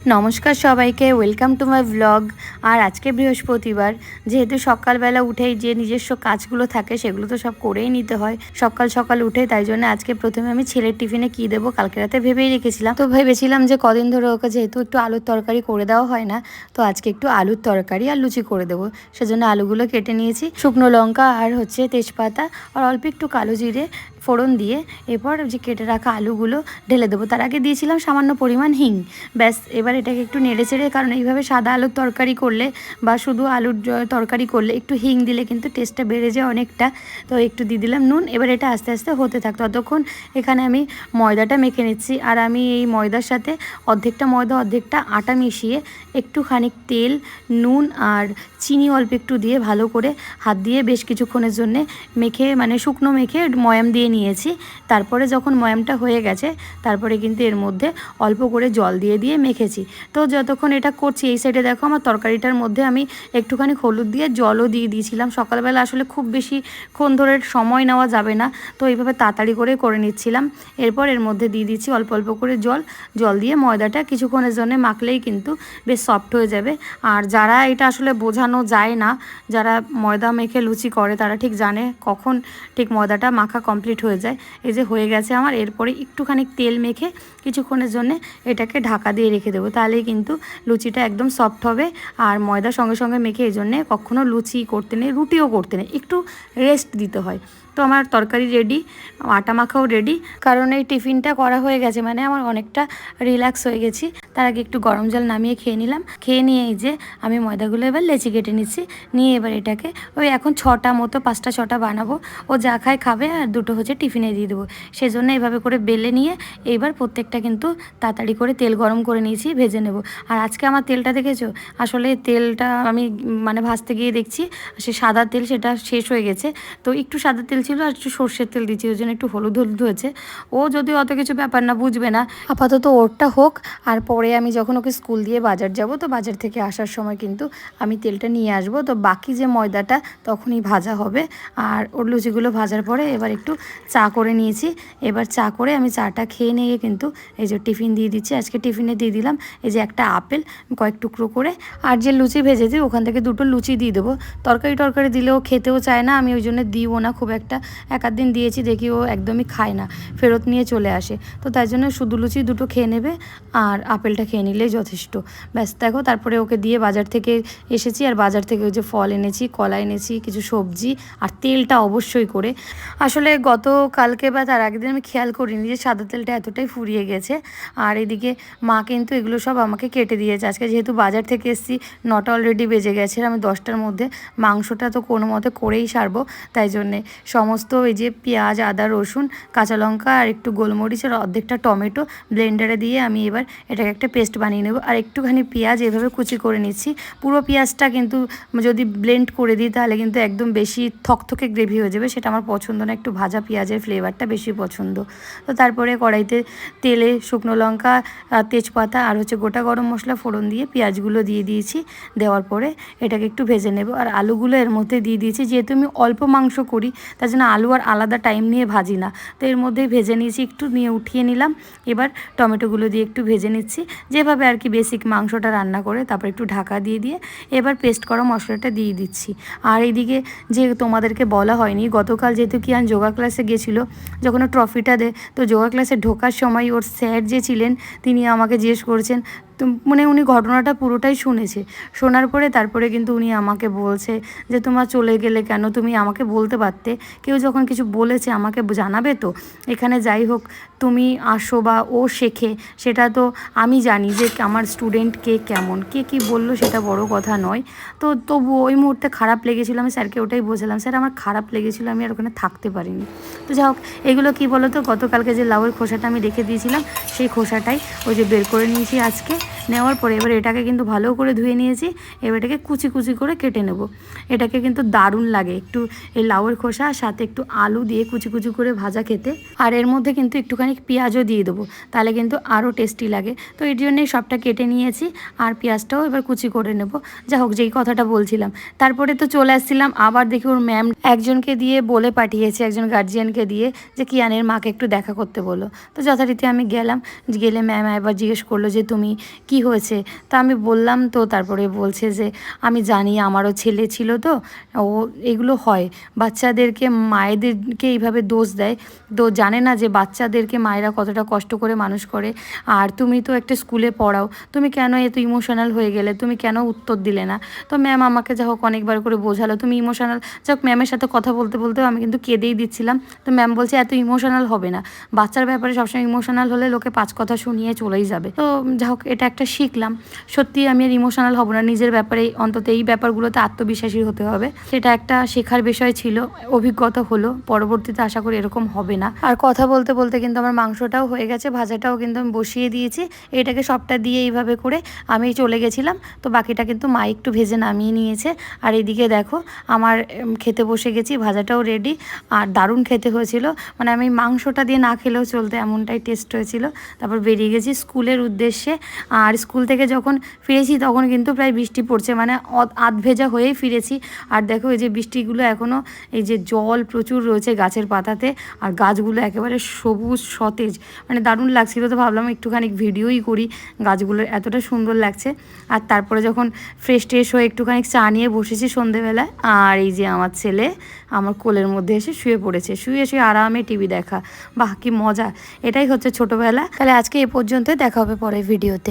নমস্কার সবাইকে welcome to my blog আর আজকে বৃহস্পতিবার, যেহেতু সকালবেলা উঠেই যে নিজস্ব কাজগুলো থাকে সেগুলো তো সব করেই নিতে হয়। সকাল সকাল উঠে তাই জন্য আজকে প্রথমে আমি ছেলের টিফিনে কি দেবো কালকে রাতে ভেবেই রেখেছিলাম। তো ভেবেছিলাম যে কদিন ধরে ওকে যেহেতু একটু আলুর তরকারি করে দেওয়া হয় না, তো আজকে একটু আলুর তরকারি আর লুচি করে দেবো। সেজন্য আলুগুলো কেটে নিয়েছি। শুকনো লঙ্কা আর হচ্ছে তেজপাতা, আর অল্প একটু কালো জিরে ফোড়ন দিয়ে এরপর যে কেটে রাখা আলুগুলো ঢেলে দেবো। তার আগে দিয়েছিলাম সামান্য পরিমাণ হিং। ব্যাস, এবার এটাকে একটু নেড়ে চেড়ে, কারণ এইভাবে সাদা আলুর তরকারি করলে বা শুধু আলুর তরকারি করলে একটু হিং দিলে কিন্তু টেস্টটা বেড়ে যায় অনেকটা। তো একটু দিয়ে দিলাম নুন, এবার এটা আস্তে আস্তে হতে থাক। ততক্ষণ এখানে আমি ময়দাটা মেখে নিচ্ছি। আর আমি এই ময়দার সাথে অর্ধেকটা ময়দা, অর্ধেকটা আটা মিশিয়ে একটুখানি তেল, নুন আর চিনি অল্প একটু দিয়ে ভালো করে হাত দিয়ে বেশ কিছুক্ষণের জন্যে মেখে মানে শুকনো মেখে ময়াম দিয়ে নিয়েছি। তারপরে যখন ময়ামটা হয়ে গেছে, তারপরে কিন্তু এর মধ্যে অল্প করে জল দিয়ে দিয়ে মেখেছি। তো যতক্ষণ এটা করছি, এই সাইডে দেখো আমার তরকারিটার মধ্যে আমি একটুখানি হলুদ দিয়ে জলও দিয়ে দিয়েছিলাম। সকালবেলা আসলে খুব বেশি ক্ষণ ধরে সময় নেওয়া যাবে না। তো এইভাবে তাড়াতাড়ি করে করে নিচ্ছিলাম। এরপর এর মধ্যে দিয়ে দিচ্ছি অল্প অল্প করে জল। জল দিয়ে ময়দাটা কিছুক্ষণের জন্য মাখলেই কিন্তু বেশ সফট হয়ে যাবে। আর যারা এটা আসলে বোঝানো যায় না, যারা ময়দা মেখে লুচি করে, তারা ঠিক জানে কখন ঠিক ময়দাটা মাখা কমপ্লিট হয়ে যায়। এই যে হয়ে গেছে আমার, এরপরে একটুখানি তেল মেখে কিছুক্ষণের জন্য এটাকে ঢাকা দিয়ে রেখে দেবো। তাহলেই কিন্তু লুচিটা একদম সফট হবে আর ময়দা সঙ্গে সঙ্গে মেখে এই জন্যে কখনও লুচি করতে নেই, রুটিও করতে নেই, একটু রেস্ট দিতে হয়। আমার তরকারি রেডি আটা মাখাও রেডি কারণ এই টিফিনটা করা হয়ে গেছে মানে আমার অনেকটা রিল্যাক্স হয়ে গেছি। তার আগে একটু গরম জল নামিয়ে খেয়ে নিলাম। খেয়ে নিয়ে এই যে আমি ময়দাগুলো এবার লেচি কেটে নিচ্ছি, নিয়ে এবার এটাকে ওই এখন ছটা মতো, পাঁচটা ছটা বানাবো। ও যা খায় খাবে আর দুটো হচ্ছে টিফিনে দিয়ে দেবো। সেজন্য এভাবে করে বেলে নিয়ে এইবার প্রত্যেকটা কিন্তু তাড়াতাড়ি করে তেল গরম করে নিয়েছি, ভেজে নেব। আর আজকে আমার তেলটা দেখেছ? আসলে তেলটা আমি মানে ভাজতে গিয়ে দেখছি, সে সাদা তেল সেটা শেষ হয়ে গেছে। তো একটু সাদা তেল ছিল আর একটু সর্ষের তেল দিচ্ছি ওই জন্য একটু হলুদ হলুদ হয়েছে। ও যদি অত কিছু ব্যাপার না, বুঝবে না। আপাতত ওরটা হোক, আর পরে আমি যখন ওকে স্কুল দিয়ে বাজার যাব, তো বাজার থেকে আসার সময় কিন্তু আমি তেলটা নিয়ে আসব। তো বাকি যে ময়দাটা, তখনই ভাজা হবে। আর ওর লুচিগুলো ভাজার পরে এবার একটু চা করে নিয়েছি। এবার চা করে আমি চাটা খেয়ে নিয়ে কিন্তু এই যে টিফিন দিয়ে দিচ্ছি। আজকে টিফিনে দিয়ে দিলাম এই যে একটা আপেল, কয়েক টুকরো করে। আর যে লুচি ভেজেছি, ওখান থেকে দুটো লুচি দিয়ে দেবো। তরকারি টরকারি দিলেও খেতেও চায় না, আমি ওই জন্য দিইও না খুব একটা। এক দিন দিয়েছি, দেখি ও একদমই খায় না, ফেরত নিয়ে চলে আসে। তো তাই জন্য শুধু লুচি দুটো খেয়ে নেবে আর আপেলটা খেয়ে নিলেই যথেষ্ট। ব্যাস দেখো, তারপরে ওকে দিয়ে বাজার থেকে এসেছি আর বাজার থেকে ওই যে ফল এনেছি, কলা এনেছি, কিছু সবজি আর তেলটা অবশ্যই করে। আসলে গত কালকে বা তার আগের দিন আমি খেয়াল করিনি যে সাদা তেলটা এতটাই ফুরিয়ে গেছে। আর এদিকে মা কিন্তু এগুলো সব আমাকে কেটে দিয়েছে। আজকে যেহেতু বাজার থেকে এসেছি, নটা অলরেডি বেজে গেছে আমি দশটার মধ্যে মাংসটা তো কোনো মতে করেই সারবো, তাই জন্যে সমস্ত এই যে পেঁয়াজ, আদা, রসুন, কাঁচা লঙ্কা আর একটু গোলমরিচ আর অর্ধেকটা টমেটো ব্লেন্ডারে দিয়ে আমি এবার এটাকে একটা পেস্ট বানিয়ে নেব। আর একটুখানি পেঁয়াজ এভাবে কুচি করে নিচ্ছি। পুরো পেঁয়াজটা কিন্তু যদি ব্লেন্ড করে দিই তাহলে কিন্তু একদম বেশি থকথকে গ্রেভি হয়ে যাবে। সেটা আমার পছন্দ না। একটু ভাজা পেঁয়াজের ফ্লেভারটা বেশি পছন্দ। তো তারপরে কড়াইতে তেলে শুকনো লঙ্কা তেজপাতা আর হচ্ছে গোটা গরম মশলা ফোড়ন দিয়ে পেঁয়াজগুলো দিয়ে দিয়েছি। দেওয়ার পরে এটাকে একটু ভেজে নেব। আর আলুগুলো এর মধ্যে দিয়ে দিয়েছি। যেহেতু আমি অল্প মাংস করি তার জন্য আলু আর আলাদা টাইম নিয়ে ভাজি না। তো এর মধ্যেই ভেজে নিয়েছি, একটু নিয়ে উঠিয়ে নিলাম। এবার টমেটোগুলো দিয়ে একটু ভেজে নিচ্ছি। যেভাবে আর কি বেসিক মাংসটা রান্না করে, তারপর একটু ঢাকা দিয়ে দিয়ে এবার পেস্ট করা মশলাটা দিয়ে দিচ্ছি। আর এইদিকে যে তোমাদেরকে বলা হয়নি, গতকাল যেহেতু কি আন যোগা ক্লাসে গেছিল, যখন ট্রফিটা দেয়, তো যোগা ক্লাসে ঢোকার সময় ওর স্যার যে ছিলেন, তিনি আমাকে জিজ্ঞেস করেছেন তো মানে উনি ঘটনাটা পুরোটাই শুনেছে। শোনার পরে তারপরে কিন্তু উনি আমাকে বলছে যে, তোমার চলে গেলে কেন? তুমি আমাকে বলতে পারতে? কেউ যখন কিছু বলেছে আমাকে জানাবে তো? এখানে যাই হোক, তুমি আসো বা ও শেখে, সেটা তো আমি জানি যে, আমার স্টুডেন্ট কে কেমন? কে কি বলল সেটা বড় কথা নয়। তো তবু ওই মুহূর্তে খারাপ লেগেছিল, আমি স্যারকে ওটাই বোঝালাম, স্যার, আমার খারাপ লেগেছিল, আমি আর ওখানে থাকতে পারিনি। তো যাই হোক, এগুলো কী বলো তো গতকালকে যে লাউয়ের খোসাটা আমি রেখে দিয়েছিলাম, সেই খোসাটাই ওই যে বের করে নিয়েছি আজকে। নেওয়ার পরে এবার এটাকে কিন্তু ভালো করে ধুয়ে নিয়েছি। এবার এটাকে কুচি কুচি করে কেটে নেব। এটাকে কিন্তু দারুণ লাগে একটু এই লাউয়ের খোসা, সাথে একটু আলু দিয়ে কুচি কুচি করে ভাজা খেতে। আর এর মধ্যে কিন্তু একটুখানি পেঁয়াজও দিয়ে দেবো, তাহলে কিন্তু আরও টেস্টি লাগে। তো এর জন্যই সবটা কেটে নিয়েছি আর পেঁয়াজটাও এবার কুচি করে নেব। যা হোক, যেই কথাটা বলছিলাম। তারপরে তো চলে আসছিলাম, আবার দেখি ওর ম্যাম একজনকে দিয়ে বলে পাঠিয়েছে, একজন গার্জিয়ানকে দিয়ে, যে কিয়ানের মাকে একটু দেখা করতে বলো। তো যথারীতি আমি গেলাম, গেলে ম্যাম একবার জিজ্ঞেস করল যে, তুমি কি হয়েছে? তা আমি বললাম তো, তারপরে বলছে যে, আমি জানি, আমারও ছেলে ছিল তো, ও এগুলো হয়। বাচ্চাদেরকে মায়েদেরকে এইভাবে দোষ দেয়। তো জানে না যে বাচ্চাদেরকে মায়েরা কতটা কষ্ট করে মানুষ করে। আর তুমি তো একটা স্কুলে পড়াও, তুমি কেন এত ইমোশনাল হয়ে গেলে? তুমি কেন উত্তর দিলে না? তো ম্যাম আমাকে যা হোক অনেকবার করে বোঝালো, তুমি ইমোশনাল, যাক ম্যামের সাথে কথা বলতে, বলতেও আমি কিন্তু কেঁদেই দিচ্ছিলাম। তো ম্যাম বলছে, এত ইমোশনাল হবে না। বাচ্চার ব্যাপারে সবসময় ইমোশনাল হলে লোকে পাঁচ কথা শুনিয়ে চলেই যাবে। তো যা হোক, এটা একটা শিখলাম। সত্যি আমি আর ইমোশনাল হব না। নিজের ব্যাপারে অন্তত এই ব্যাপারগুলোতে আত্মবিশ্বাসী হতে হবে। সেটা একটা শেখার বিষয় ছিল। অভিজ্ঞতা হলো। পরবর্তীতে আশা করি এরকম হবে না। আর কথা বলতে বলতে কিন্তু আমার মাংসটাও হয়ে গেছে। ভাজাটাও কিন্তু আমি বসিয়ে দিয়েছি। এটাকে সবটা দিয়ে এইভাবে করে আমি চলে গেছিলাম। তো বাকিটা কিন্তু মা একটু ভেজে নামিয়ে নিয়েছে। আর এদিকে দেখো, আমার খেতে বসে গেছি। ভাজাটাও রেডি আর দারুণ খেতে হয়েছিল। মানে আমি মাংসটা দিয়ে না খেলেও চলতে এমনটাই টেস্ট হয়েছিল। তারপর বেরিয়ে গেছি স্কুলের উদ্দেশ্যে। আর স্কুল থেকে যখন ফিরেছি, তখন কিন্তু প্রায় বৃষ্টি পড়ছে মানে আধ ভেজা হয়েই ফিরেছি। আর দেখো, এই যে বৃষ্টিগুলো এখনও এই যে জল প্রচুর রয়েছে গাছের পাতাতে, আর গাছগুলো একেবারে সবুজ, সতেজ মানে দারুণ লাগছিল তো ভাবলাম একটুখানি ভিডিওই করি গাছগুলোর এতটা সুন্দর লাগছে। আর তারপরে যখন ফ্রেশ ট্রেশ হয়ে একটুখানি চা নিয়ে বসেছি সন্ধেবেলায়, আর এই যে আমার ছেলে আমার কোলের মধ্যে এসে শুয়ে পড়েছে, শুয়ে শুয়ে আরামে টিভি দেখা। বাহ, কি মজা! এটাই হচ্ছে ছোটোবেলা। তাহলে আজকে এ পর্যন্ত দেখা হবে পরের ভিডিওতে।